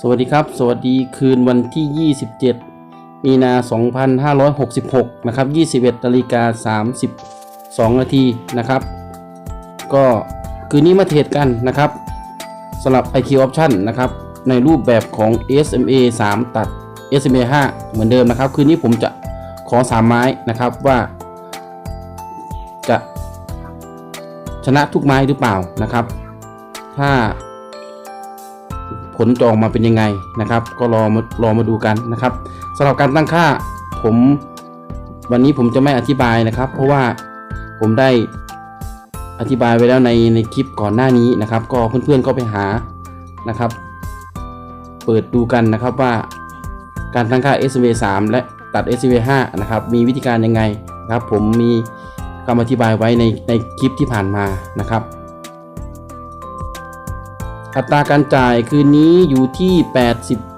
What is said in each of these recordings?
สวัสดีครับ สวัสดีคืนวันที่ 27 มีนา 2566 นะครับ 21นาฬิกา32 นาทีนะครับ ก็คืนนี้มาเทรดกันนะครับสำหรับ IQ Option นะครับ ในรูปแบบของ SMA 3 ตัด SMA 5 เหมือนเดิมนะครับ คืนนี้ผมจะขอ 3 ไม้นะครับว่า จะชนะทุกไม้หรือเปล่านะครับ ถ้า ลจะออกมาเป็นยังไงนะครับ ก็รอมารอมาดูกันนะครับสำหรับการตั้งค่าผมวันนี้ผมจะไม่อธิบายนะครับ เพราะว่าผมได้อธิบายไว้แล้วในในคลิปก่อนหน้านี้นะครับ ก็เพื่อนๆก็ไปหานะครับ เปิดดูกันนะครับว่าการตั้งค่า s v 3และตัด s v 5นะครับ มีวิธีการยังไงนะครับ ผมมีคำอธิบายไว้ในในคลิปที่ผ่านมานะครับ อัตราการจ่ายคืนนี้อยู่ที่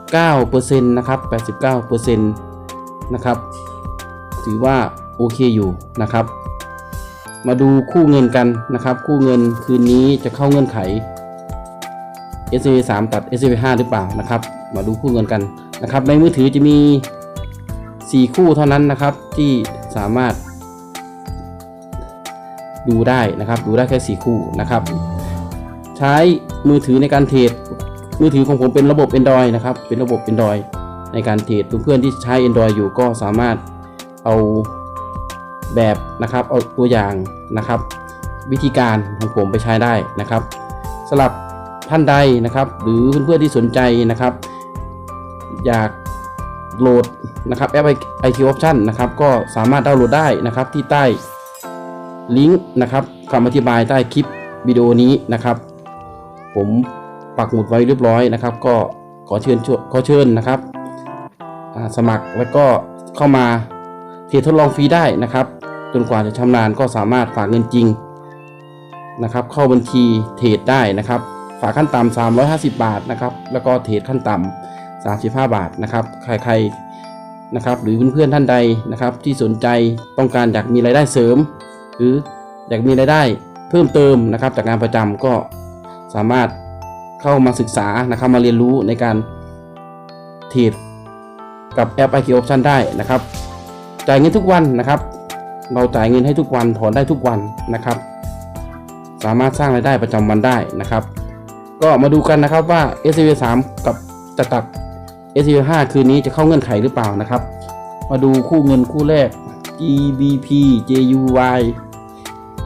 89%นะครับ 89%นะครับ ถือว่าโอเคอยู่นะครับ มาดูคู่เงินกันนะครับ คู่เงินคืนนี้จะเข้าเงื่อนไข s a 3ตัด s a 5หรือเปล่านะครับ มาดูคู่เงินกันนะครับ ในมือถือจะมี 4 คู่เท่านั้นนะครับที่สามารถดูได้นะครับ ดูได้แค่ 4 คู่นะครับ ใช้มือถือในการเทรดมือถือของผมเป็นระบบ Android นะครับ เป็นระบบ Android ในการเทรดเพื่อนๆที่ใช้ Android อยู่ก็สามารถเอาแบบนะครับเอาตัวอย่างนะครับ วิธีการของผมไปใช้ได้นะครับสำหรับท่านใดนะครับ หรือเพื่อนๆที่สนใจนะครับ อยากโหลดนะครับแอป IQ Option นะครับ ก็สามารถดาวน์โหลดได้นะครับที่ใต้ลิงก์นะครับคำอธิบายใต้คลิปวิดีโอนี้นะครับ ผมปักหมุดไว้เรียบร้อยนะครับ ก็ขอเชิญขอเชิญนะครับสมัครแล้วก็เข้ามาเทดทดลองฟรีได้นะครับ จนกว่าจะชำนาญก็สามารถฝากเงินจริงนะครับ เข้าบัญชีเทรดได้นะครับ ฝากขั้นต่ำ350 บาทนะครับ แล้วก็เทรดขั้นต่ำ35 บาทนะครับ ใครๆนะครับ หรือเพื่อนๆท่านใดนะครับ ที่สนใจต้องการอยากมีรายได้เสริม หรืออยากมีรายได้เพิ่มเติมนะครับ จากงานประจำก็ สามารถเข้ามาศึกษานะครับมาเรียนรู้ในการเทรดกับแอป IQ Option ได้นะครับ จ่ายเงินทุกวันนะครับ เราจ่ายเงินให้ทุกวันถอนได้ทุกวันนะครับ สามารถสร้างรายได้ประจำวันได้นะครับ ก็มาดูกันนะครับว่า s v 3กับจะตัด s v 5คืนนี้จะเข้าเงื่อนไขหรือเปล่านะครับ มาดูคู่เงินคู่แรก GBP JUY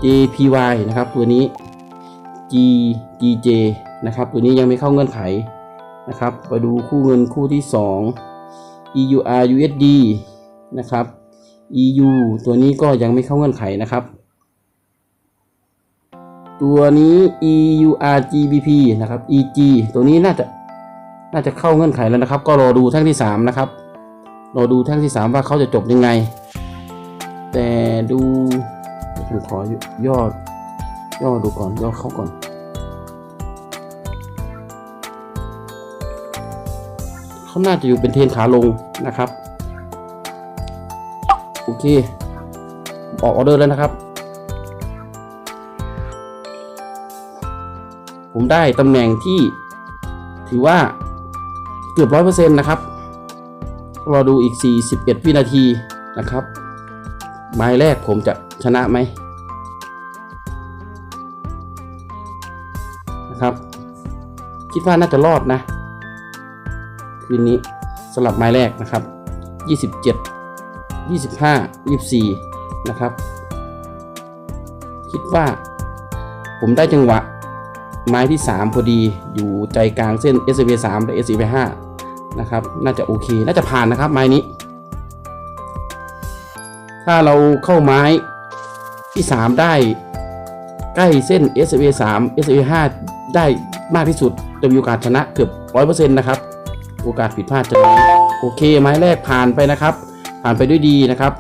JPY นะครับ ตัวนี้ G GJ นะครับตัวนี้ยังไม่เข้าเงื่อนไขนะครับไปดูคู่เงินคู่ที่ 2 EUR USD นะครับ EU ตัวนี้ก็ยังไม่เข้าเงื่อนไขนะครับ ตัวนี้ EUR GBP นะครับ EG ตัวนี้น่าจะน่าจะเข้าเงื่อนไขแล้วนะครับ ก็รอดูแท่งที่ 3 นะครับรอดูแท่งที่ 3 ว่าเขาจะจบยังไง แต่ดูผมขอยอด ย่อดูก่อนย่อเข้าก่อน เขาน่าจะอยู่เป็นเทนขาลงนะครับ โอเค ออกออเดอร์แล้วนะครับ ผมได้ตำแหน่งที่ถือว่าเกือบร้อยเปอร์เซ็นต์นะครับ รอดูอีก 41 วินาทีนะครับ ไม้แรกผมจะชนะไหม ว่าน่าจะรอดนะคืนนี้สลับไม้แรกนะครับ 27 25 24 นะครับ คิดว่า ผมได้จังหวะ ไม้ที่ 3 พอดีอยู่ใจกลางเส้น s v 3และ s v 5นะครับ น่าจะโอเค น่าจะผ่านนะครับไม้นี้ ถ้าเราเข้าไม้ที่ 3 ได้ใกล้เส้น s v 3 s v 5ได้มากที่สุด จะมีโอกาสชนะเกือบ100%นต์นะครับ โอกาสผิดพลาดจะน้อยโอเค ไม้แรกผ่านไปนะครับ ผ่านไปด้วยดีนะครับ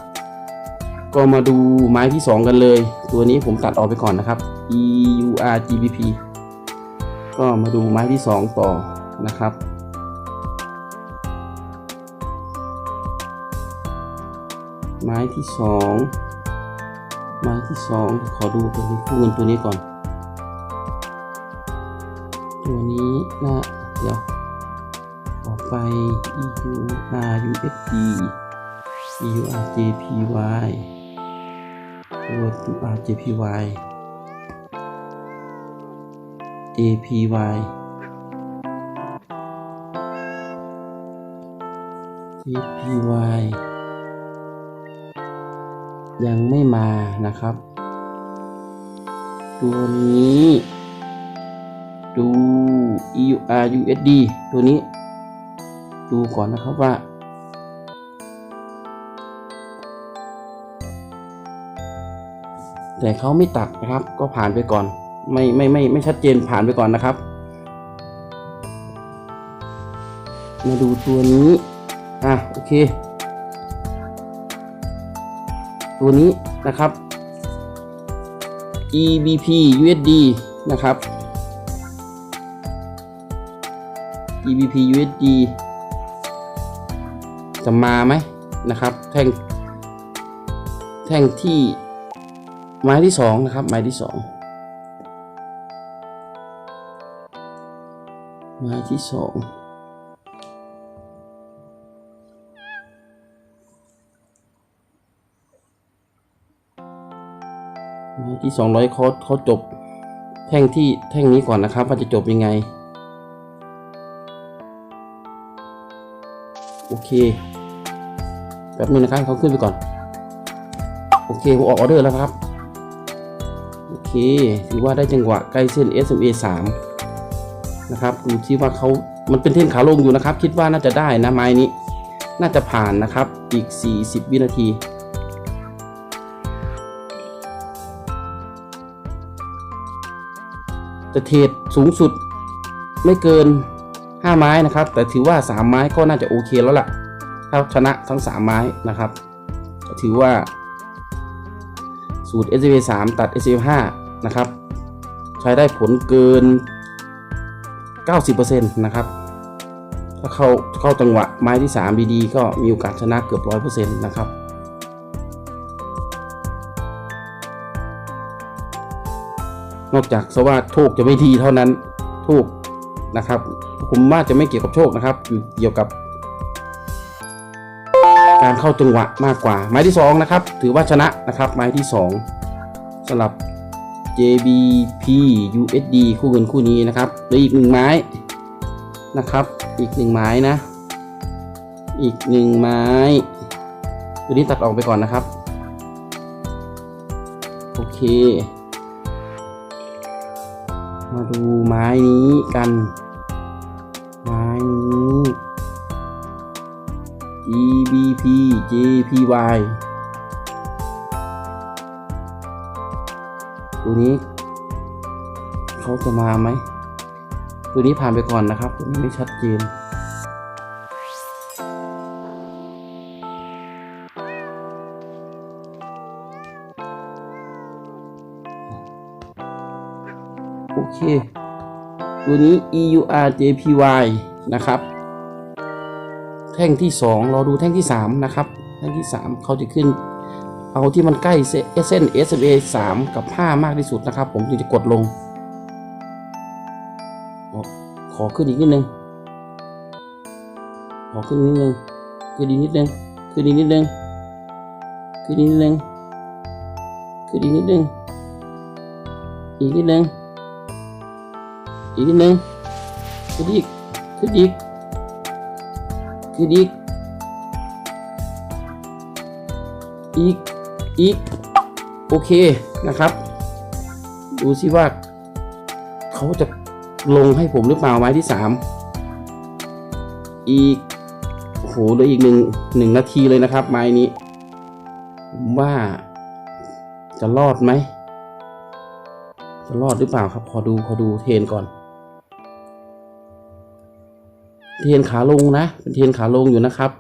ก็มาดูไม้ที่ 2 กันเลย ตัวนี้ผมตัดออกไปก่อนนะครับ E U R G B P ก็มาดูไม้ที่ 2 ต่อนะครับไม้ที่2ไม้ที่2ขอดูตัวนี้คู่เงินตัวนี้ก่อน ตัวนี้นะ เดี๋ยว ต่อไป EU R USD EU R JPY ตัว R JPY APY JPY ยังไม่มานะครับ ตัวนี้ ดู EUR USD ตัวนี้ ดูก่อนนะครับว่า แต่เขาไม่ตัดนะครับ ก็ผ่านไปก่อน ไม่ไม่ไม่ไม่ชัดเจนผ่านไปก่อนนะครับ มาดูตัวนี้ อะ โอเค ตัวนี้นะครับ EBP USD นะครับ EBP USD จะมาไหมนะครับ แท่ง แท่งที่ไม้ที่สองนะครับ ไม้ที่สองไม้ที่สองที่สองร้อยเขาเขาจบแท่งที่แท่งนี้ก่อนนะครับ ว่าจะจบยังไง เคแป๊บนึงนะครับเขาขึ้นไปก่อน โอเคผมออกออเดอร์แล้วครับ โอเค ถือว่าได้จังหวะใกล้เส้น SMA 3 นะครับดูที่ว่าเขามันเป็นเส้นขาลงอยู่นะครับ คิดว่าน่าจะได้นะไม้นี้ น่าจะผ่านนะครับ อีก 40 วินาทีจะเทรดสูงสุดไม่เกิน 5 ไม้นะครับ แต่ถือว่า 3 ไม้ก็น่าจะโอเคแล้วล่ะถ้าชนะทั้ง 3 ไม้นะครับถือว่า สูตร s อ3ตัด s อ5นะครับ ใช้ได้ผลเกิน 90%นะครับ ถ้าเข้าเข้าจังหวะไม้ที่ 3 ดีๆ ก็มีโอกาสชนะเกือบ 100%นะครับนอกจากสว่าโชคจะไม่ดีเท่านั้นโชคนะครับ ผมว่าจะไม่เกี่ยวกับโชคนะครับอยู่เกี่ยวกับการเข้าจังหวะมากกว่า ไม้ที่2นะครับ ถือว่าชนะนะครับ ไม้ที่ 2สำหรับ JBP USD คู่เงินคู่นี้นะครับเหลืออีกหนึ่งไม้นะครับ อีกหนึ่งไม้นะ อีกหนึ่งไม้ตัวนี้ตัดออกไปก่อนนะครับ โอเค มาดูไม้นี้กัน BPJPY ตัวนี้เขาจะมาไหม ตัวนี้ผ่านไปก่อนนะครับ ตัวนี้ไม่ชัดเจนโอเค ตัวนี้ EUR JPY นะครับ แท่งที่ 2 เราดูแท่งที่ 3 นะครับ แท่งที่ 3 เขาจะขึ้น เอาที่มันใกล้เส้น SMA 3 กับ 5 มากที่สุดนะครับ ผมถึงจะกดลง ขอขึ้นอีกนิดนึง ขอขึ้นนิดนึง ขึ้นอีกนิดนึง ขึ้นอีกนิดนึง ขึ้นอีกนิดนึง ขึ้นอีกนิดนึง อีกนิดนึง อีกนิดนึง ขึ้นอีก ขึ้นอีก ขึ้นอีก อีก อีก โอเคนะครับ ดูสิว่า เขาจะลงให้ผมหรือเปล่าไม้ที่สามอีกโอ้โหเหลืออีกหนึ่งหนึ่งนาทีเลยนะครับ ไม้นี้ผมว่าจะรอดไหมจะรอดหรือเปล่าครับ ขอดูขอดูเทนก่อน เทียนขาลงนะ เป็นเทียนขาลงอยู่นะครับ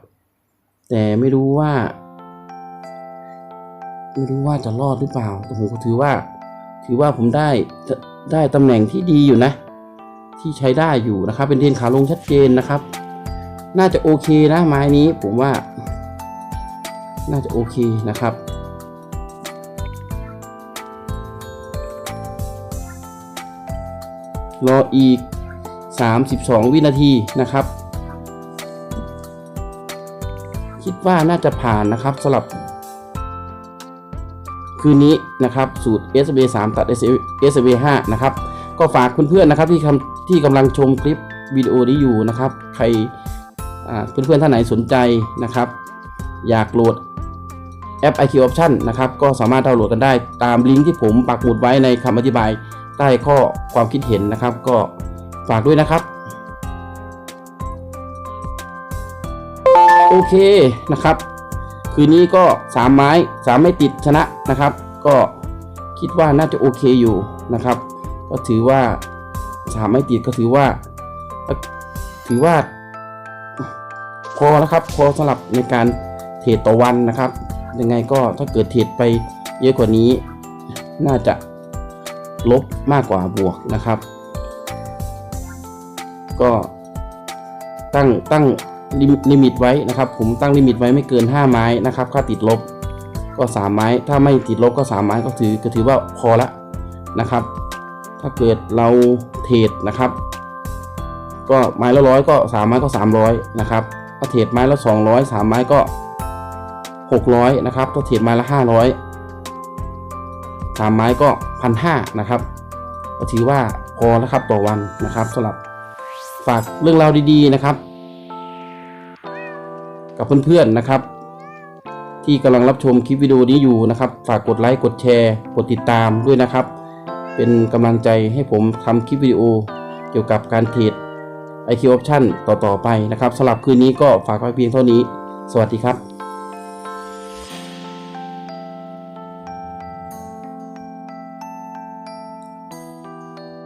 แต่ไม่รู้ว่า ไม่รู้ว่าจะรอดหรือเปล่าแต่ผมก็ถือว่า ถือว่าผมได้ได้ตำแหน่งที่ดีอยู่นะ ที่ใช้ได้อยู่นะครับ เป็นเทียนขาลงชัดเจนนะครับ น่าจะโอเคนะไม้นี้ผมว่า น่าจะโอเคนะครับรออีก 32 วินาทีนะครับ คิดว่าน่าจะผ่านนะครับสำหรับ คืนนี้นะครับสูตร SB 3ตัด SB 5นะครับ ก็ฝากเพื่อนๆนะครับที่คำที่กำลังชมคลิปวิดีโอนี้อยู่นะครับ ใครอ่าเพื่อนๆท่านไหนสนใจนะครับ อยากโหลดแอป IQ Option นะครับ ก็สามารถดาวน์โหลดกันได้ตามลิงก์ที่ผมปักหมุดไว้ในคำอธิบายใต้ข้อความคิดเห็นนะครับ ก็ ฝากด้วยนะครับ โอเคนะครับ คืนนี้ก็สามไม้สามไม่ติดชนะนะครับ ก็คิดว่าน่าจะโอเคอยู่นะครับ ก็ถือว่าสามไม่ติดก็ถือว่า ถือว่า พอแล้วครับ พอสำหรับในการเทรดต่อวันนะครับ ยังไงก็ถ้าเกิดเทรดไปเยอะกว่านี้ น่าจะลบมากกว่าบวกนะครับ ก็ตั้งตั้งลิมิตไว้นะครับ ผมตั้งลิมิตไว้ไม่เกิน 5 ไม้นะครับ ค่าติดลบก็ 3 ไม้ ถ้าไม่ติดลบก็ 3 ไม้ก็ถือก็ถือว่าพอละนะครับ ถ้าเกิดเราเทรดนะครับ ก็ไม้ละร้อยก็สามไม้ก็ 300นะครับถ้าเทรดไม้ละ 200 3 ไม้ก็ 600นะครับถ้าเทรดไม้ละ 500 3 ไม้ก็ 1,500นะครับก็ถือว่าพอแล้วครับต่อวันนะครับสำหรับ ฝากเรื่องราวดีๆนะครับ กับเพื่อนๆนะครับ ที่กำลังรับชมคลิปวิดีโอนี้อยู่นะครับ ฝากกดไลค์กดแชร์ กดติดตามด้วยนะครับ เป็นกำลังใจให้ผมทำคลิปวิดีโอเกี่ยวกับการเทรด IQ Option ต่อๆไปนะครับสำหรับคืนนี้ก็ฝากไว้เพียงเท่านี้ สวัสดีครับ